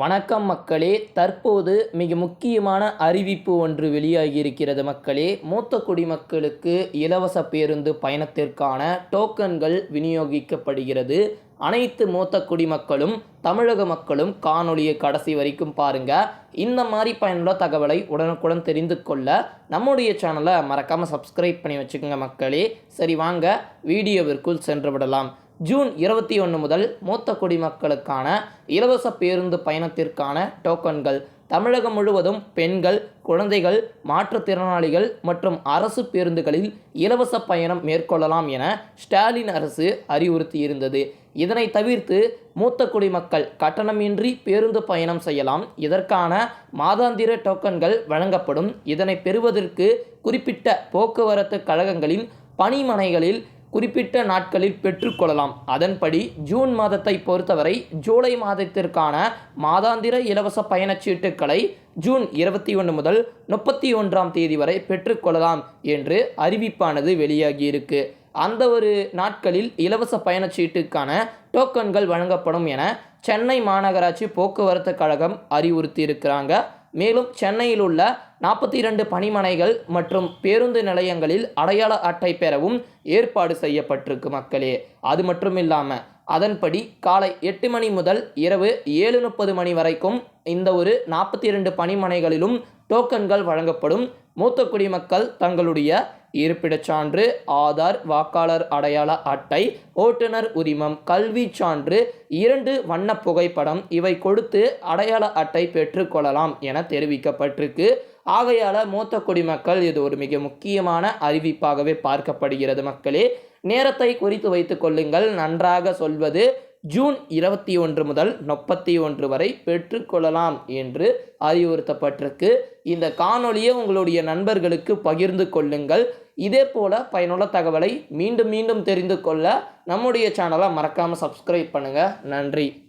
வணக்கம் மக்களே. தற்போது மிக முக்கியமான அறிவிப்பு ஒன்று வெளியாகி இருக்கிறது மக்களே. மூத்த குடிமக்களுக்கு இலவச பேருந்து பயணத்திற்கான டோக்கன்கள் விநியோகிக்கப்படுகிறது. அனைத்து மூத்த குடிமக்களும் தமிழக மக்களும் காணொளியை கடைசி வரைக்கும் பாருங்க. இந்த மாதிரி பயனுள்ள தகவலை உடனுக்குடன் தெரிந்து கொள்ள நம்முடைய சேனலை மறக்காமல் சப்ஸ்கிரைப் பண்ணி வச்சுக்கோங்க மக்களே. சரி வாங்க வீடியோவிற்குள் சென்று விடலாம். ஜூன் இருபத்தி ஒன்று முதல் மூத்த குடிமக்களுக்கான இலவச பேருந்து பயணத்திற்கான டோக்கன்கள். தமிழகம் முழுவதும் பெண்கள் குழந்தைகள் மாற்றுத்திறனாளிகள் மற்றும் அரசு பேருந்துகளில் இலவச பயணம் மேற்கொள்ளலாம் என ஸ்டாலின் அரசு அறிவுறுத்தியிருந்தது. இதனை தவிர்த்து மூத்த குடிமக்கள் கட்டணமின்றி பேருந்து பயணம் செய்யலாம். இதற்கான மாதாந்திர டோக்கன்கள் வழங்கப்படும். இதனை பெறுவதற்கு குறிப்பிட்ட போக்குவரத்து கழகங்களின் பணிமனைகளில் குறிப்பிட்ட நாட்களில் பெற்றுக்கொள்ளலாம் அதன்படி ஜூன் மாதத்தை பொறுத்தவரை ஜூலை மாதத்திற்கான மாதாந்திர இலவச பயணச்சீட்டுக்களை ஜூன் இருபத்தி ஒன்று முதல் முப்பத்தி ஒன்றாம் தேதி வரை பெற்றுக்கொள்ளலாம் என்று அறிவிப்பானது வெளியாகியிருக்கு. அந்த ஒரு நாட்களில் இலவச பயணச்சீட்டுக்கான டோக்கன்கள் வழங்கப்படும் என சென்னை மாநகராட்சி போக்குவரத்து கழகம் அறிவுறுத்தியிருக்கிறாங்க. மேலும் சென்னையில் உள்ள நாற்பத்தி இரண்டு பணிமனைகள் மற்றும் பேருந்து நிலையங்களில் அடையாள அட்டை பெறவும் ஏற்பாடு செய்யப்பட்டிருக்கு மக்களே. அது மட்டும் இல்லாமல் அதன்படி காலை எட்டு மணி முதல் இரவு ஏழு முப்பது மணி வரைக்கும் இந்த ஒரு நாற்பத்தி இரண்டு பணிமனைகளிலும் டோக்கன்கள் வழங்கப்படும். மூத்த குடிமக்கள் தங்களுடைய இருப்பிடச் சான்று ஆதார் வாக்காளர் அடையாள அட்டை ஓட்டுநர் உரிமம் கல்வி சான்று இரண்டு வண்ண புகைப்படம் இவை கொடுத்து அடையாள அட்டை பெற்றுக்கொள்ளலாம் என தெரிவிக்கப்பட்டிருக்கு. ஆகையால் மூத்த குடிமக்கள் இது ஒரு மிக முக்கியமான அறிவிப்பாகவே பார்க்கப்படுகிறது மக்களே. நேரத்தை குறித்து வைத்துக் கொள்ளுங்கள். நன்றாக சொல்வது ஜூன் இருபத்தி ஒன்று முதல் முப்பத்தி ஒன்று வரை பெற்றுக்கொள்ளலாம் என்று அறிவுறுத்தப்பட்டிருக்கு. இந்த காணொலியை உங்களுடைய நண்பர்களுக்கு பகிர்ந்து கொள்ளுங்கள். இதே போல பயனுள்ள தகவலை மீண்டும் மீண்டும் தெரிந்து கொள்ள நம்முடைய சேனலை மறக்காமல் சப்ஸ்கிரைப் பண்ணுங்கள் நன்றி.